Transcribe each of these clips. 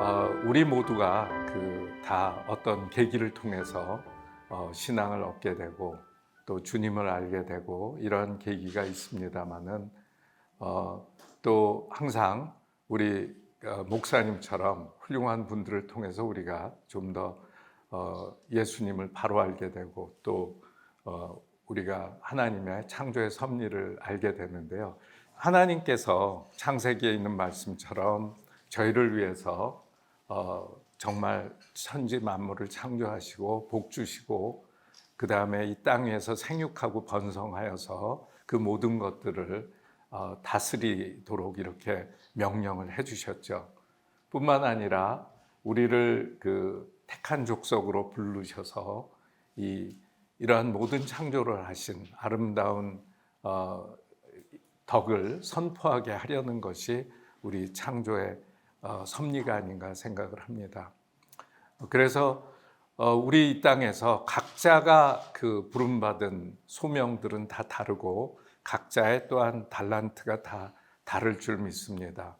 어, 우리 모두가 그 다 어떤 계기를 통해서 어, 신앙을 얻게 되고 또 주님을 알게 되고 이런 계기가 있습니다만은 어, 또 항상 우리 어, 목사님처럼 훌륭한 분들을 통해서 우리가 좀더 어, 예수님을 바로 알게 되고 또 어, 우리가 하나님의 창조의 섭리를 알게 되는데요. 하나님께서 창세기에 있는 말씀처럼 저희를 위해서 어, 정말 천지 만물을 창조하시고 복 주시고 그 다음에 이땅 위에서 생육하고 번성하여서 그 모든 것들을 어, 다스리도록 이렇게 명령을 해주셨죠. 뿐만 아니라 우리를 그 택한 족속으로 부르셔서 이 이러한 모든 창조를 하신 아름다운 어, 덕을 선포하게 하려는 것이 우리 창조의 어, 섭리가 아닌가 생각을 합니다. 그래서 어, 우리 이 땅에서 각자가 그 부름받은 소명들은 다 다르고 각자의 또한 달란트가 다 다를 줄 믿습니다.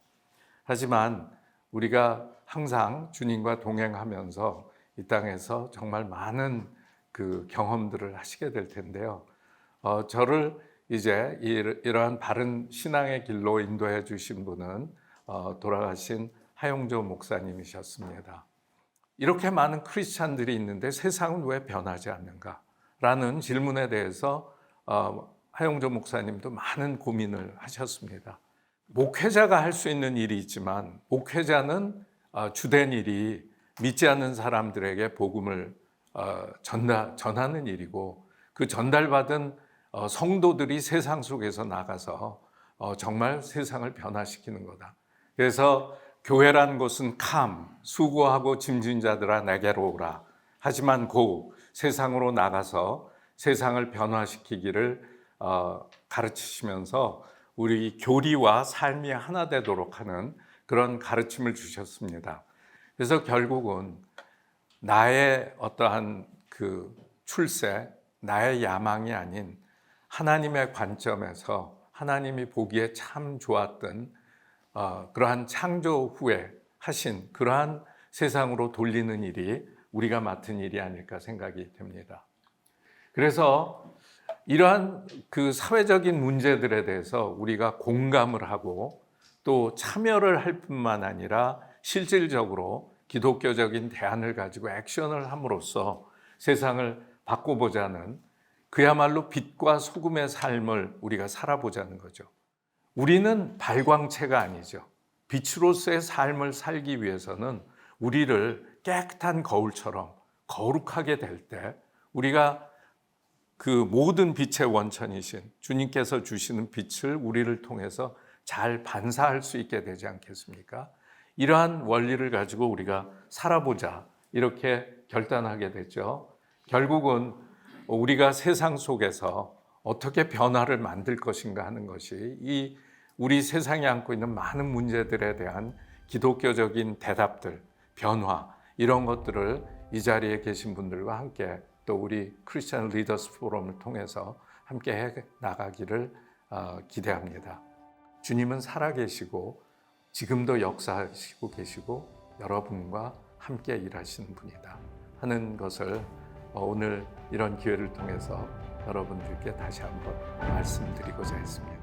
하지만 우리가 항상 주님과 동행하면서 이 땅에서 정말 많은 그 경험들을 하시게 될 텐데요. 어, 저를 이제 이러한 바른 신앙의 길로 인도해 주신 분은 어, 돌아가신 하용조 목사님이셨습니다. 이렇게 많은 크리스찬들이 있는데 세상은 왜 변하지 않는가? 라는 질문에 대해서 어, 하용조 목사님도 많은 고민을 하셨습니다. 목회자가 할 수 있는 일이 있지만 목회자는 어, 주된 일이 믿지 않는 사람들에게 복음을 어, 전하, 전하는 일이고 그 전달받은 어, 성도들이 세상 속에서 나가서 어, 정말 세상을 변화시키는 거다. 그래서 교회란 곳은 캄, 수고하고 짐진 자들아 내게로 오라. 하지만 고 세상으로 나가서 세상을 변화시키기를 어, 가르치시면서 우리 교리와 삶이 하나 되도록 하는 그런 가르침을 주셨습니다. 그래서 결국은 나의 어떠한 그 출세, 나의 야망이 아닌 하나님의 관점에서 하나님이 보기에 참 좋았던 어, 그러한 창조 후에 하신 그러한 세상으로 돌리는 일이 우리가 맡은 일이 아닐까 생각이 됩니다. 그래서 이러한 그 사회적인 문제들에 대해서 우리가 공감을 하고 또 참여를 할 뿐만 아니라 실질적으로 기독교적인 대안을 가지고 액션을 함으로써 세상을 바꿔보자는 그야말로 빛과 소금의 삶을 우리가 살아보자는 거죠. 우리는 발광체가 아니죠. 빛으로서의 삶을 살기 위해서는 우리를 깨끗한 거울처럼 거룩하게 될 때 우리가 그 모든 빛의 원천이신 주님께서 주시는 빛을 우리를 통해서 잘 반사할 수 있게 되지 않겠습니까? 이러한 원리를 가지고 우리가 살아보자 이렇게 결단하게 됐죠. 결국은 우리가 세상 속에서 어떻게 변화를 만들 것인가 하는 것이 이 우리 세상이 안고 있는 많은 문제들에 대한 기독교적인 대답들, 변화 이런 것들을 이 자리에 계신 분들과 함께 또 우리 크리스천 리더스 포럼을 통해서 함께 해 나가기를 어, 기대합니다. 주님은 살아계시고 지금도 역사하시고 계시고 여러분과 함께 일하시는 분이다 하는 것을 어, 오늘 이런 기회를 통해서 여러분들께 다시 한번 말씀드리고자 했습니다.